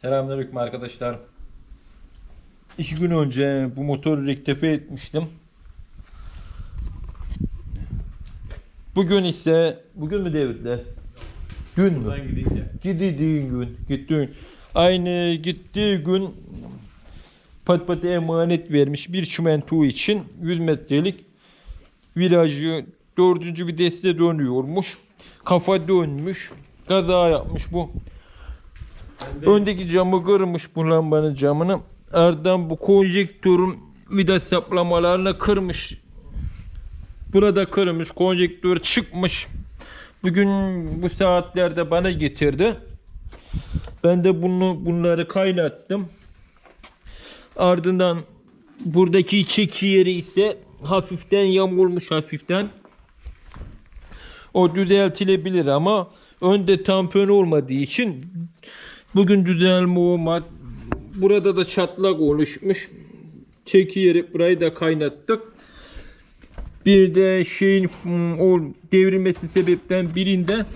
Selamünaleyküm arkadaşlar. İki gün önce bu motoru rektifiye etmiştim. Bugün ise bugün mü devirdiler? Dün mü? Buradan gidince. Gittiğin gün, gittiğin. Aynı gittiği gün pat pat emanet vermiş bir çimento için 100 metrelik virajı dördüncü viteste dönüyormuş. Kafa dönmüş. Kaza yapmış bu. Öndeki camı kırmış bu lambanın camını. Ardından bu konjektörün vida saplamalarını kırmış. Burada kırmış. Konjektör çıkmış. Bugün bu saatlerde bana getirdi. Ben de bunu bunları kaynattım. Ardından buradaki çeki yeri ise hafiften yamulmuş hafiften. O düzeltilebilir ama önde tampon olmadığı için bugün düzelme olmaz. Burada da çatlak oluşmuş. Çeki burayı da kaynattık. Bir de şeyin hmm, o devrilmesi sebepten birinde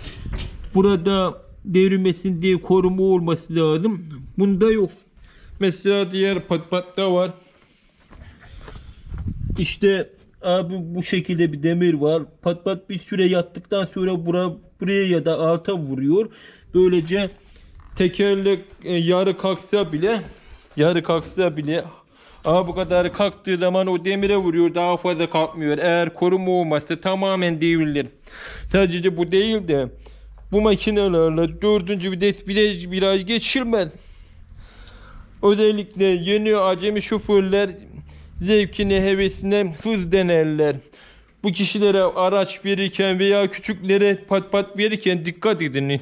burada devrilmesin diye koruma olması lazım. Bunda yok. Mesela diğer pat patta var. İşte abi bu şekilde bir demir var. Pat pat bir süre yattıktan sonra bura, buraya ya da alta vuruyor. Böylece tekerlek e, yarı kalksa bile yarı kalksa bile Aa bu kadar kalktığı zaman o demire vuruyor daha fazla kalkmıyor. Eğer koruma olmazsa tamamen devrilir. Sadece bu değil de bu makinelerle dördüncü vites bile biraz geçilmez. Özellikle yeni acemi şoförler zevkine, hevesine hız denerler. Bu kişilere araç verirken veya küçüklere pat pat verirken dikkat edin.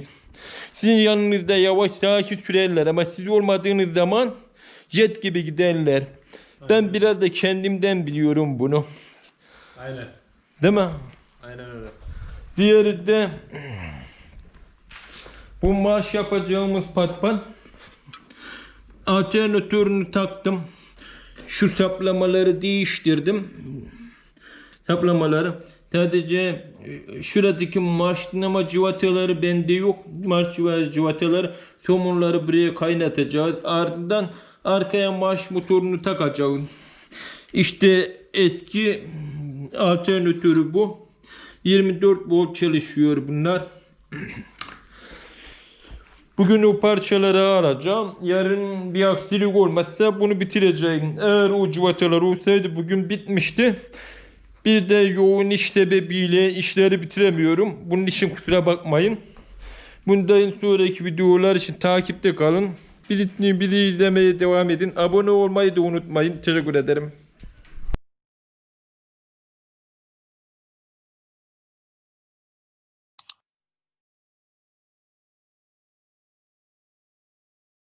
Sizin yanınızda yavaş sakin sürerler ama siz olmadığınız zaman jet gibi giderler. Ben biraz da kendimden biliyorum bunu. Aynen. Değil mi? Aynen öyle. Diğeri de bu marş yapacağımız patpan. Alternatörünü taktım. Şu saplamaları değiştirdim. Saplamaları. Sadece e, şuradaki marş dinamo civataları bende yok. Marş civataları somunları buraya kaynatacağız. Ardından arkaya marş motorunu takacağım. İşte eski alternatörü bu. 24 volt çalışıyor bunlar. Bugün o parçaları alacağım. Yarın bir aksilik olmazsa bunu bitireceğim. Eğer o civatalar olsaydı bugün bitmişti. Bir de yoğun iş sebebiyle işleri bitiremiyorum. Bunun için kusura bakmayın. Bundan sonraki videolar için takipte kalın. Bizi, bizi izlemeye devam edin. Abone olmayı da unutmayın. Teşekkür ederim.